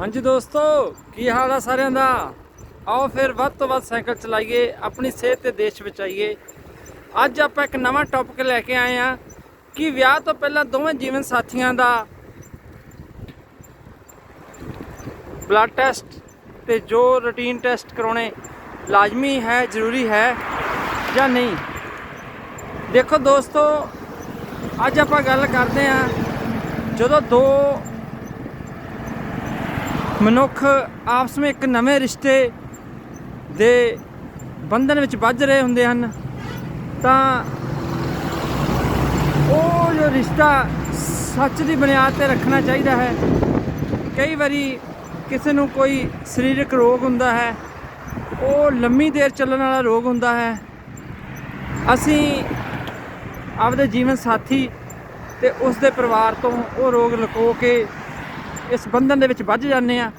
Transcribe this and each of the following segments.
ਹਾਂਜੀ ਦੋਸਤੋ, ਕੀ ਹਾਲ ਆ ਸਾਰਿਆਂ ਦਾ? ਆਓ ਫਿਰ ਵੱਧ ਤੋਂ ਵੱਧ ਸਾਈਕਲ ਚਲਾਈਏ, ਆਪਣੀ ਸਿਹਤ ਤੇ ਦੇਸ਼ ਬਚਾਈਏ। ਅੱਜ ਆਪਾਂ ਇੱਕ ਨਵਾਂ ਟੌਪਿਕ ਲੈ ਕੇ ਆਏ ਆ ਕਿ ਵਿਆਹ ਤੋਂ ਪਹਿਲਾਂ ਦੋਵੇਂ ਜੀਵਨ ਸਾਥੀਆਂ ਦਾ ਬਲੱਡ ਟੈਸਟ ਤੇ ਜੋ ਰੂਟੀਨ ਟੈਸਟ ਕਰਾਉਣੇ ਲਾਜ਼ਮੀ ਹੈ, ਜ਼ਰੂਰੀ ਹੈ ਜਾਂ ਨਹੀਂ? ਦੇਖੋ ਦੋਸਤੋ, ਅੱਜ ਆਪਾਂ ਗੱਲ ਕਰਦੇ ਆ ਜਦੋਂ ਦੋ ਮਨੁੱਖ ਆਪਸ ਵਿੱਚ ਇੱਕ ਨਵੇਂ ਰਿਸ਼ਤੇ ਦੇ ਬੰਧਨ ਵਿੱਚ ਵੱਜ ਰਹੇ ਹੁੰਦੇ ਹਨ, ਤਾਂ ਉਹ ਜੋ ਰਿਸ਼ਤਾ ਸੱਚ ਦੀ ਬੁਨਿਆਦ ਤੇ ਰੱਖਣਾ ਚਾਹੀਦਾ ਹੈ। ਕਈ ਵਾਰੀ ਕਿਸੇ ਨੂੰ ਕੋਈ ਸਰੀਰਕ ਰੋਗ ਹੁੰਦਾ ਹੈ, ਉਹ ਲੰਮੀ ਦੇਰ ਚੱਲਣ ਵਾਲਾ ਰੋਗ ਹੁੰਦਾ ਹੈ। ਅਸੀਂ ਆਪਦੇ ਜੀਵਨ ਸਾਥੀ ਤੇ ਉਸ ਦੇ ਪਰਿਵਾਰ ਤੋਂ ਉਹ ਰੋਗ ਲੁਕੋ ਕੇ ਇਸ ਬੰਧਨ ਦੇ ਵਿੱਚ ਵੱਜ ਜਾਂਦੇ ਆ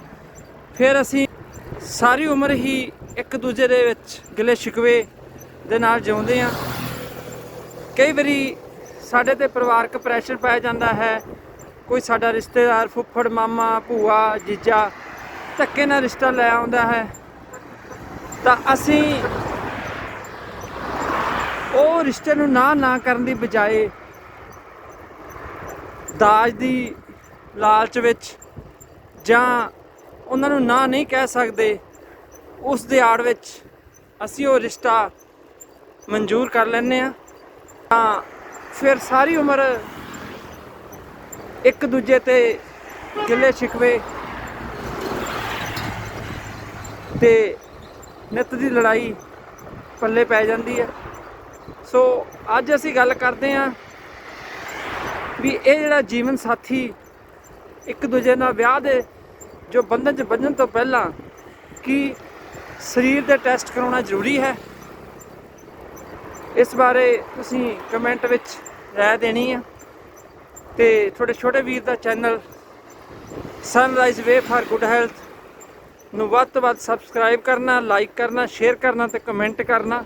ਫਿਰ ਅਸੀਂ ਸਾਰੀ ਉਮਰ ਹੀ ਇੱਕ ਦੂਜੇ ਦੇ ਵਿੱਚ ਗਿਲੇ ਸ਼ਿਕਵੇ ਦੇ ਨਾਲ ਜਿਉਂਦੇ ਆ ਕਈ ਵਾਰੀ ਸਾਡੇ ਤੇ ਪਰਿਵਾਰਕ ਪ੍ਰੈਸ਼ਰ ਪੈ ਜਾਂਦਾ ਹੈ। ਕੋਈ ਸਾਡਾ ਰਿਸ਼ਤੇਦਾਰ, ਫੁੱਫੜ, ਮਾਮਾ, ਭੂਆ, ਜੀਜਾ ਧੱਕੇ ਨਾਲ ਰਿਸ਼ਤਾ ਲੈ ਆਉਂਦਾ ਹੈ। ਤਾਂ ਅਸੀਂ ਉਹ ਰਿਸ਼ਤੇ ਨੂੰ ਨਾ ਨਾ ਕਰਨ ਦੀ ਬਜਾਏ ਦਾਜ ਦੀ ਲਾਲਚ ਵਿੱਚ ਜਾਂ ਉਹਨਾਂ ਨੂੰ ਨਾ ਨਹੀਂ ਕਹਿ ਸਕਦੇ, ਉਸ ਦੇ ਆੜ ਵਿੱਚ ਅਸੀਂ ਉਹ ਰਿਸ਼ਤਾ ਮਨਜ਼ੂਰ ਕਰ ਲੈਂਦੇ ਆ ਤਾਂ ਫਿਰ ਸਾਰੀ ਉਮਰ ਇੱਕ ਦੂਜੇ ਤੇ ਗਿੱਲੇ ਸ਼ਿਕਵੇ ਤੇ ਨਿੱਤ ਦੀ ਲੜਾਈ ਪੱਲੇ ਪੈ ਜਾਂਦੀ ਹੈ। ਸੋ ਅੱਜ ਅਸੀਂ ਗੱਲ ਕਰਦੇ ਹਾਂ ਵੀ ਇਹ ਜਿਹੜਾ ਜੀਵਨ ਸਾਥੀ ਇੱਕ ਦੂਜੇ ਨਾਲ ਵਿਆਹ ਦੇ ਜੋ ਬੰਧਨ ਚ ਬੰਧਨ ਤੋਂ ਪਹਿਲਾਂ ਕੀ ਸਰੀਰ ਦੇ ਟੈਸਟ ਕਰਾਉਣਾ ਜ਼ਰੂਰੀ ਹੈ। ਇਸ ਬਾਰੇ ਤੁਸੀਂ ਕਮੈਂਟ ਵਿੱਚ ਰਾਏ ਦੇਣੀ ਆ ਤੇ ਤੁਹਾਡੇ ਛੋਟੇ ਵੀਰ ਦਾ channel sunrise way for good health ਨੂੰ ਵੱਧ ਤੋਂ ਵੱਧ ਸਬਸਕ੍ਰਾਈਬ ਕਰਨਾ ਲਾਈਕ ਕਰਨਾ ਸ਼ੇਅਰ ਕਰਨਾ ਤੇ ਕਮੈਂਟ ਕਰਨਾ।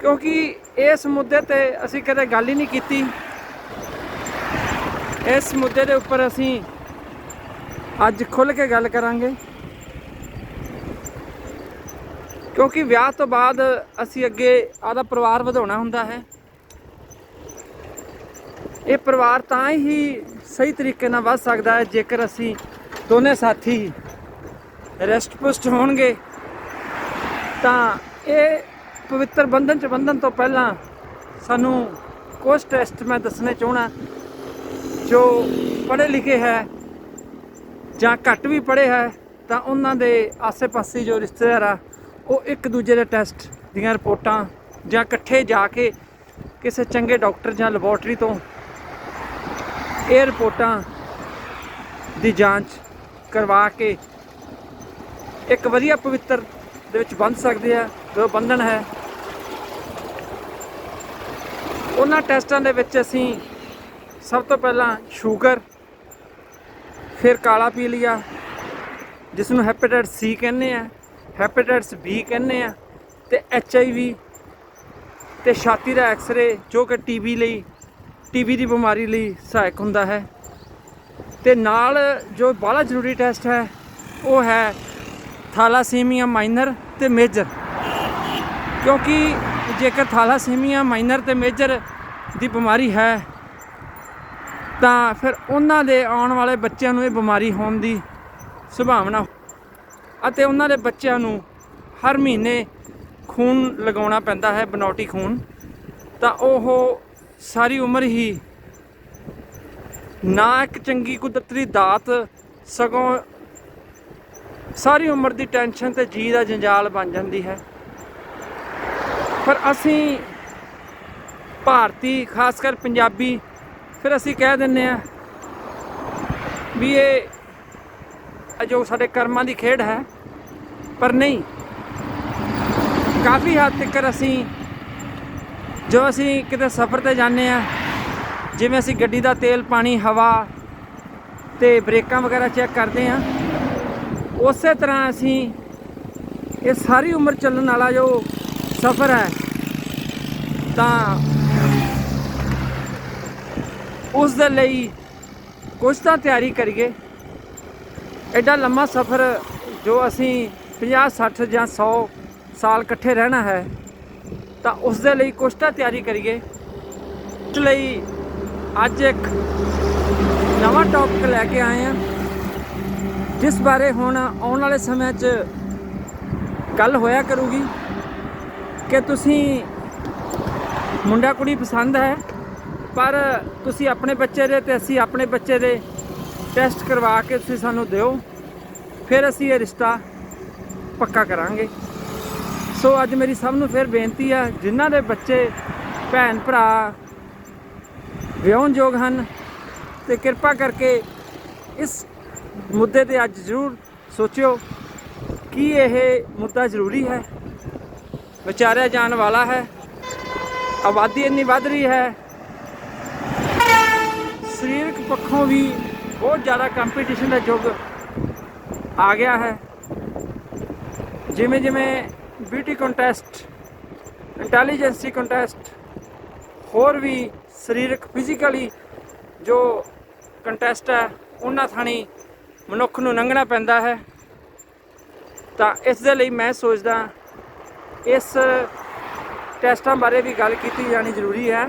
ਕਿਉਂਕਿ ਇਸ ਮੁੱਦੇ ਤੇ ਅਸੀਂ ਕਦੇ ਗੱਲ ਹੀ ਨਹੀਂ ਕੀਤੀ। ਇਸ ਮੁੱਦੇ ਦੇ ਉੱਪਰ ਅਸੀਂ ਅੱਜ ਖੁੱਲ ਕੇ ਗੱਲ ਕਰਾਂਗੇ। ਕਿਉਂਕਿ ਵਿਆਹ ਤੋਂ ਬਾਅਦ ਅਸੀਂ ਅੱਗੇ ਆਦਾ ਪਰਿਵਾਰ ਵਧਾਉਣਾ ਹੁੰਦਾ ਹੈ। ਇਹ ਪਰਿਵਾਰ ਤਾਂ ਹੀ ਸਹੀ ਤਰੀਕੇ ਨਾਲ ਵੱਧ ਸਕਦਾ ਹੈ, ਜੇਕਰ ਅਸੀਂ ਦੋਨੇ ਸਾਥੀ ਰੈਸਟ ਪੁਸਟ ਹੋਣਗੇ। ਤਾਂ ਇਹ ਪਵਿੱਤਰ ਬੰਧਨ ਚ ਬੰਧਨ ਤੋਂ ਪਹਿਲਾਂ ਸਾਨੂੰ ਕੁਝ ਟੈਸਟ ਮੈਂ ਦੱਸਣੇ ਚਾਹਣਾ ਜੋ ਪੜ੍ਹੇ ਲਿਖੇ ਹੈ ਜਾਂ ਘੱਟ ਵੀ ਪੜ੍ਹੇ ਹੈ, ਤਾਂ ਉਹਨਾਂ ਦੇ ਆਸੇ-ਪਾਸੇ ਜੋ ਰਿਸ਼ਤੇਦਾਰ ਆ, ਉਹ ਇੱਕ ਦੂਜੇ ਦੇ ਟੈਸਟ ਦੀਆਂ ਰਿਪੋਰਟਾਂ ਜਾਂ ਇਕੱਠੇ ਜਾ ਕੇ ਕਿਸੇ ਚੰਗੇ ਡਾਕਟਰ ਜਾਂ ਲੈਬੋਰਟਰੀ ਤੋਂ ਇਹ ਰਿਪੋਰਟਾਂ ਦੀ ਜਾਂਚ ਕਰਵਾ ਕੇ ਇੱਕ ਵਧੀਆ ਪਵਿੱਤਰ ਦੇ ਵਿੱਚ ਬੰਧ ਸਕਦੇ ਆ, ਜੋ ਬੰਧਨ ਹੈ। ਉਹਨਾਂ ਟੈਸਟਾਂ ਦੇ ਵਿੱਚ ਅਸੀਂ ਸਭ ਤੋਂ ਪਹਿਲਾਂ ਸ਼ੂਗਰ ਫਿਰ ਕਾਲਾ ਪੀ ਲਿਆ ਜਿਸ ਨੂੰ ਹੈਪੇਟਾਈਟਸ ਸੀ ਕਹਿੰਦੇ ਆ ਹੈਪੇਟਾਈਟਸ ਬੀ ਕਹਿੰਦੇ ਆ, ਤੇ ਐਚ ਆਈ ਵੀ ਤੇ ਛਾਤੀ ਦਾ ਐਕਸ-ਰੇ ਜੋ ਕਿ ਟੀਬੀ ਲਈ ਟੀਬੀ ਦੀ ਬਿਮਾਰੀ ਲਈ ਸਹਾਇਕ ਹੁੰਦਾ ਹੈ। ਤੇ ਨਾਲ ਜੋ ਬਾਹਲਾ ਜ਼ਰੂਰੀ ਟੈਸਟ ਹੈ, ਉਹ ਹੈ ਥਾਲਾਸੀਮੀਆ ਮਾਈਨਰ ਤੇ ਮੇਜਰ ਕਿਉਂਕਿ ਜੇਕਰ ਥਾਲਾਸੀਮੀਆ ਮਾਈਨਰ ਤੇ ਮੇਜਰ ਦੀ ਬਿਮਾਰੀ ਹੈ ਤਾਂ ਫਿਰ ਉਹਨਾਂ ਦੇ ਆਉਣ ਵਾਲੇ ਬੱਚਿਆਂ ਨੂੰ ਇਹ ਬਿਮਾਰੀ ਹੋਣ ਦੀ ਸੰਭਾਵਨਾ ਅਤੇ ਉਹਨਾਂ ਦੇ ਬੱਚਿਆਂ ਨੂੰ ਹਰ ਮਹੀਨੇ ਖੂਨ ਲਗਾਉਣਾ ਪੈਂਦਾ ਹੈ ਬਨੌਟੀ ਖੂਨ। ਤਾਂ ਉਹ ਸਾਰੀ ਉਮਰ ਹੀ ਨਾ ਇੱਕ ਚੰਗੀ ਕੁਦਰਤੀ ਦਾਤ ਸਗੋਂ ਸਾਰੀ ਉਮਰ ਦੀ ਟੈਨਸ਼ਨ ਤੇ ਜੀ ਦਾ ਜੰਜਾਲ ਬਣ ਜਾਂਦੀ ਹੈ। ਪਰ ਅਸੀਂ ਭਾਰਤੀ ਖਾਸ ਕਰ ਪੰਜਾਬੀ ਫਿਰ ਅਸੀਂ ਕਹਿ ਦਿੰਨੇ ਆ ਵੀ ਇਹ ਜੋ ਸਾਡੇ ਕਰਮਾਂ ਦੀ ਖੇਡ ਹੈ, ਪਰ ਨਹੀਂ। ਕਾਫੀ ਹੱਦ ਤੱਕ ਅਸੀਂ ਜੋ ਅਸੀਂ ਕਿਤੇ ਸਫ਼ਰ ਤੇ ਜਾਂਦੇ ਆ ਜਿਵੇਂ ਅਸੀਂ ਗੱਡੀ ਦਾ ਤੇਲ, ਪਾਣੀ, ਹਵਾ ਤੇ ਬ੍ਰੇਕਾਂ ਵਗੈਰਾ ਚੈੱਕ ਕਰਦੇ ਆ ਉਸੇ ਤਰ੍ਹਾਂ ਅਸੀਂ ਇਹ ਸਾਰੀ ਉਮਰ ਚੱਲਣ ਵਾਲਾ ਜੋ ਸਫ਼ਰ ਹੈ, ਤਾਂ ਉਸ ਦੇ ਲਈ ਕੁਝ ਤਾਂ ਤਿਆਰੀ ਕਰੀਏ। ਐਡਾ ਲੰਮਾ ਸਫ਼ਰ ਜੋ ਅਸੀਂ 50 60 ਜਾਂ 100 ਸਾਲ ਇਕੱਠੇ ਰਹਿਣਾ ਹੈ, ਤਾਂ ਉਸ ਦੇ ਲਈ ਕੁਛ ਤਾਂ ਤਿਆਰੀ ਕਰੀਏ। ਇਸ ਲਈ ਅੱਜ ਇੱਕ ਨਵਾਂ ਟੌਪਿਕ ਲੈ ਕੇ ਆਏ ਹਾਂ, ਜਿਸ ਬਾਰੇ ਹੁਣ ਆਉਣ ਵਾਲੇ ਸਮੇਂ 'ਚ ਗੱਲ ਹੋਇਆ ਕਰੂਗੀ। ਕਿ ਤੁਸੀਂ ਮੁੰਡਾ ਕੁੜੀ ਪਸੰਦ ਹੈ? ਪਰ ਤੁਸੀਂ ਆਪਣੇ ਬੱਚੇ ਦੇ ਤੇ ਅਸੀਂ ਆਪਣੇ ਬੱਚੇ ਦੇ ਟੈਸਟ ਕਰਵਾ ਕੇ ਤੁਸੀਂ ਸਾਨੂੰ ਦਿਓ। ਫਿਰ ਅਸੀਂ ਇਹ ਰਿਸ਼ਤਾ ਪੱਕਾ ਕਰਾਂਗੇ। ਸੋ ਅੱਜ ਮੇਰੀ ਸਭ ਨੂੰ ਫਿਰ ਬੇਨਤੀ ਆ, ਜਿਨ੍ਹਾਂ ਦੇ ਬੱਚੇ, ਭੈਣ, ਭਰਾ ਵਿਆਹੁਣਯੋਗ ਹਨ, ਤੇ ਕਿਰਪਾ ਕਰਕੇ ਇਸ ਮੁੱਦੇ ਤੇ ਅੱਜ ਜ਼ਰੂਰ ਸੋਚਿਓ ਕੀ ਇਹ ਮੁੱਦਾ ਜ਼ਰੂਰੀ ਹੈ। ਵਿਚਾਰਿਆ ਜਾਣ ਵਾਲਾ ਹੈ। ਆਬਾਦੀ ਇੰਨੀ ਵੱਧ ਰਹੀ ਹੈ। ਸਰੀਰਕ ਪੱਖੋਂ ਵੀ ਬਹੁਤ ਜ਼ਿਆਦਾ ਕੰਪੀਟੀਸ਼ਨ ਦਾ ਯੁੱਗ ਆ ਗਿਆ ਹੈ। ਜਿਵੇਂ ਜਿਵੇਂ ਬਿਊਟੀ ਕੰਟੈਸਟ ਇੰਟੈਲੀਜੈਂਸੀ ਕੰਟੈਸਟ ਹੋਰ ਵੀ ਸਰੀਰਕ ਫਿਜ਼ੀਕਲੀ ਜੋ ਕੰਟੈਸਟ ਹੈ, ਉਹਨਾਂ ਥਾਣੀ ਮਨੁੱਖ ਨੂੰ ਲੰਘਣਾ ਪੈਂਦਾ ਹੈ। ਤਾਂ ਇਸ ਦੇ ਲਈ ਮੈਂ ਸੋਚਦਾ, ਇਸ ਟੈਸਟਾਂ ਬਾਰੇ ਵੀ ਗੱਲ ਕੀਤੀ ਜਾਣੀ ਜ਼ਰੂਰੀ ਹੈ।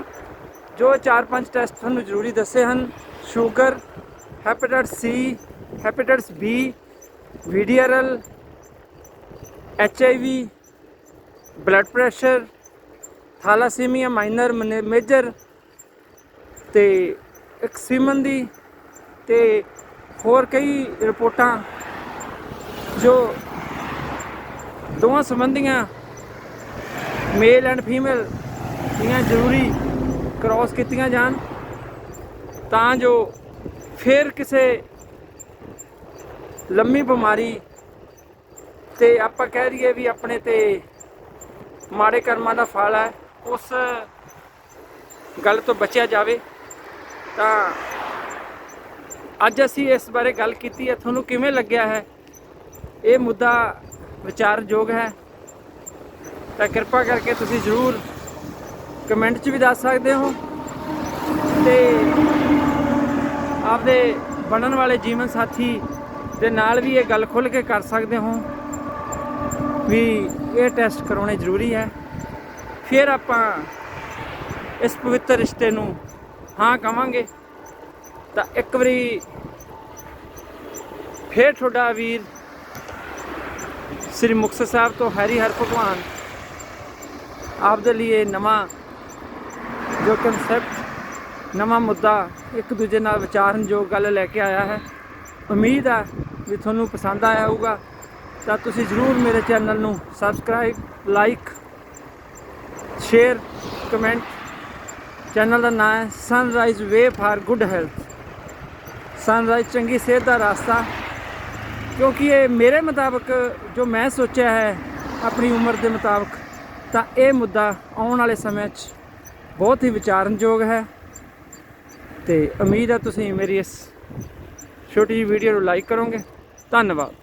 ਜੋ 4-5 ਟੈਸਟ ਤੁਹਾਨੂੰ ਜ਼ਰੂਰੀ ਦੱਸੇ ਹਨ, sugar hepatitis C hepatitis B VDRL HIV blood pressure thalassemia minor major ਤੇ ਇੱਕ ਸੀਮਨ ਦੀ ਤੇ ਹੋਰ ਕਈ ਰਿਪੋਰਟਾਂ ਜੋ ਦੋਵਾਂ ਸੰਬੰਧੀਆਂ ਮੇਲ ਐਂਡ ਫੀਮੇਲ ਦੀਆਂ ਜ਼ਰੂਰੀ ਕ੍ਰਾਸ ਕੀਤੀਆਂ ਜਾਣ, ਤਾਂ ਜੋ ਫਿਰ ਕਿਸੇ ਲੰਮੀ ਬਿਮਾਰੀ ਤੇ ਆਪਾਂ ਕਹਿ ਰਹੀਏ ਵੀ ਆਪਣੇ ਤੇ ਮਾੜੇ ਕਰਮਾਂ ਦਾ ਫਲ ਹੈ, ਉਸ ਗੱਲ ਤੋਂ ਬਚਿਆ ਜਾਵੇ, ਤਾਂ ਅੱਜ ਅਸੀਂ ਇਸ ਬਾਰੇ ਗੱਲ ਕੀਤੀ ਹੈ, ਤੁਹਾਨੂੰ ਕਿਵੇਂ ਲੱਗਿਆ ਹੈ? ਇਹ ਮੁੱਦਾ ਵਿਚਾਰਯੋਗ ਹੈ, ਤਾਂ ਕਿਰਪਾ ਕਰਕੇ ਤੁਸੀਂ ਜ਼ਰੂਰ ਕਮੈਂਟ 'ਚ ਵੀ ਦੱਸ ਸਕਦੇ ਹੋ ਤੇ ਆਪਦੇ ਬਣਨ ਵਾਲੇ ਜੀਵਨ ਸਾਥੀ ਦੇ ਨਾਲ ਵੀ ਇਹ ਗੱਲ ਖੁੱਲ ਕੇ ਕਰ ਸਕਦੇ ਹੋ ਵੀ ਇਹ ਟੈਸਟ ਕਰਾਉਣੇ ਜ਼ਰੂਰੀ ਹੈ। ਫਿਰ ਆਪਾਂ ਇਸ ਪਵਿੱਤਰ ਰਿਸ਼ਤੇ ਨੂੰ ਹਾਂ ਕਵਾਂਗੇ। ਤਾਂ ਇੱਕ ਵਾਰੀ ਫੇਰ ਤੁਹਾਡਾ ਵੀਰ ਸ੍ਰੀ ਮੁਕਤਸਰ ਸਾਹਿਬ ਤੋਂ ਹਰੀ ਹਰ ਭਗਵਾਨ ਆਪ ਦੇ ਲਈ ਇਹ ਨਵਾਂ ਜੋ ਕਨਸੈਪਟ ਨਵਾਂ ਮੁੱਦਾ, ਇੱਕ ਦੂਜੇ ਨਾਲ ਵਿਚਾਰਨ ਜੋ ਗੱਲ ਲੈ ਕੇ ਆਇਆ ਹੈ। ਉਮੀਦ ਆ ਵੀ ਤੁਹਾਨੂੰ ਪਸੰਦ ਆਇਆ ਹੋਊਗਾ। ਤਾਂ ਤੁਸੀਂ ਜ਼ਰੂਰ ਮੇਰੇ ਚੈਨਲ ਨੂੰ subscribe like share comment channel ਦਾ ਨਾਮ ਹੈ sunrise way for good health sunrise ਚੰਗੀ ਸਿਹਤ ਦਾ ਰਾਸਤਾ, ਕਿਉਂਕਿ ਇਹ ਮੇਰੇ ਮੁਤਾਬਕ ਜੋ ਮੈਂ ਸੋਚਿਆ ਹੈ, ਆਪਣੀ ਉਮਰ ਦੇ ਮੁਤਾਬਕ, ਤਾਂ ਇਹ ਮੁੱਦਾ ਆਉਣ ਵਾਲੇ ਸਮੇਂ 'ਚ ਬਹੁਤ ਹੀ ਵਿਚਾਰਨਯੋਗ ਹੈ। ਤੇ ਉਮੀਦ ਹੈ ਤੁਸੀਂ ਮੇਰੀ ਇਸ ਛੋਟੀ ਜਿਹੀ ਵੀਡੀਓ ਨੂੰ ਲਾਈਕ ਕਰੋਗੇ। ਧੰਨਵਾਦ।